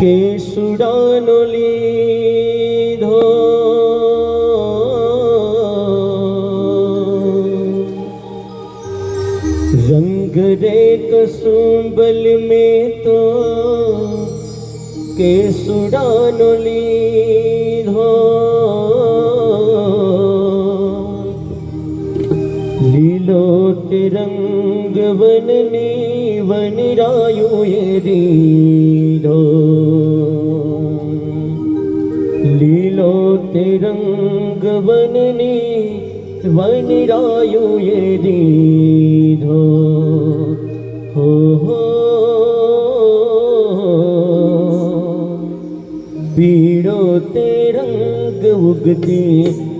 કેસુડાનો લીધો. રંગ રે કસુંબલ મેં તો કેસુડાનો લીધો. લીલો તિરંગ વનની વનરાયું એ દીધો वननि वनिरायु ये दीधो हो हो। पीडो ते रङ्ग उगति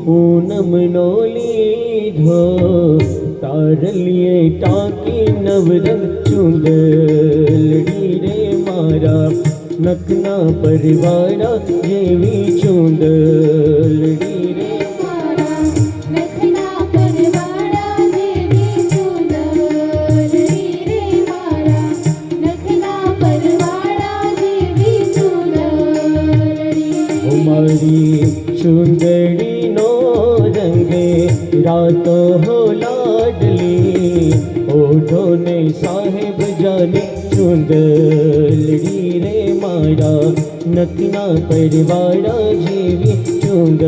पूनम पीरतिरङ्गली तारलिये टाकी ताकी नव रे मारा। નખના પરવાળા જેવી ચુંદલડી રે મારા ચુંદડીનો રંગે રાતો હો લાડલી ओठो ने साहेब जाने चुंद लड़ी रे मारा नतना परिवारा जीवी चुंद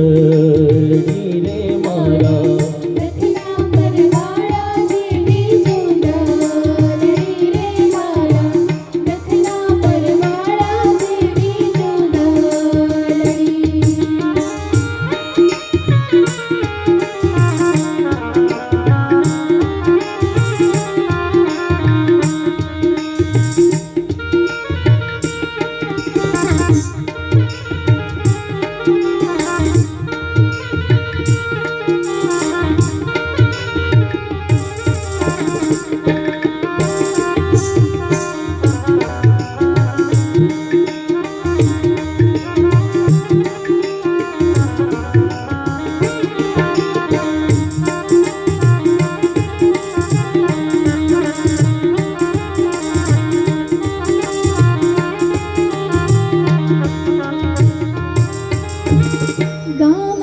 gone.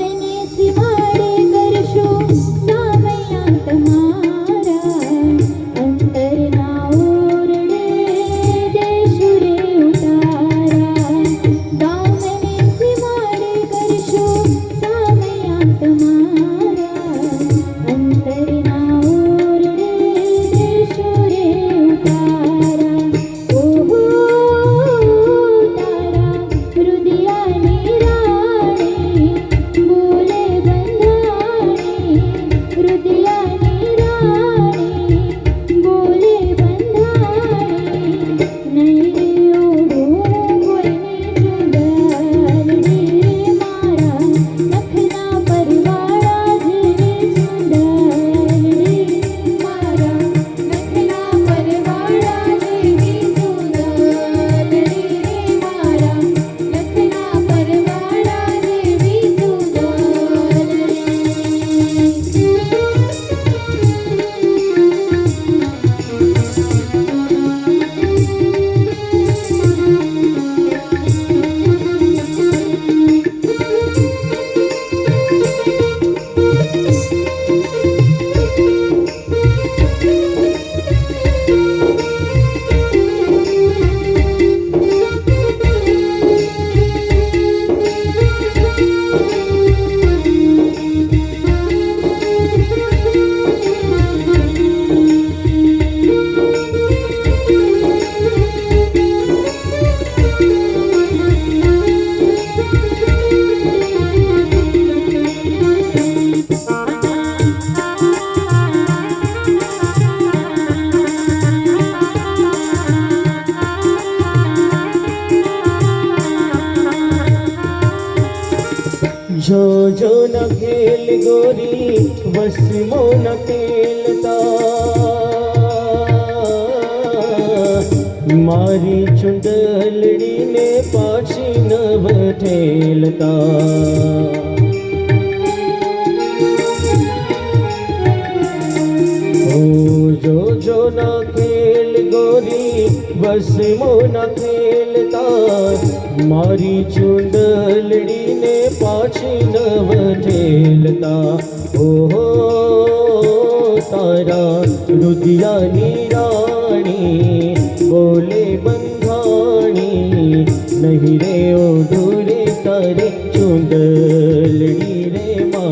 જો જો ન ખેલ ગોરી વસમો ન ખેલતા મારી ચુંડલડીને પાછી ન વઠેલતા ના ખેલ ગોરી બસ મોના ખેલ ખેલતા મારી ચુંદલડીને પાછી નવ ઠેલતા ઓહો તારા રુદિયાની રાણી બોલે બંધાણી નહીં રે ઓઢુરે તારે ચુંડલડી રે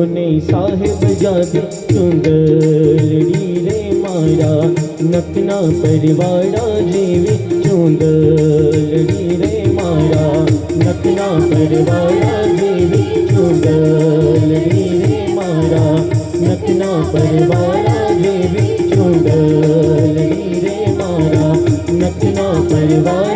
सोने साहेब जादे चुंदलड़ी रे मारा नकना परिवारा जीवे चुंदलड़ी रे मारा नकना परिवारा जीवे चुंदलड़ी रे मारा नकना परिवारा जीवे चुंदलड़ी रे मारा नकना परिवार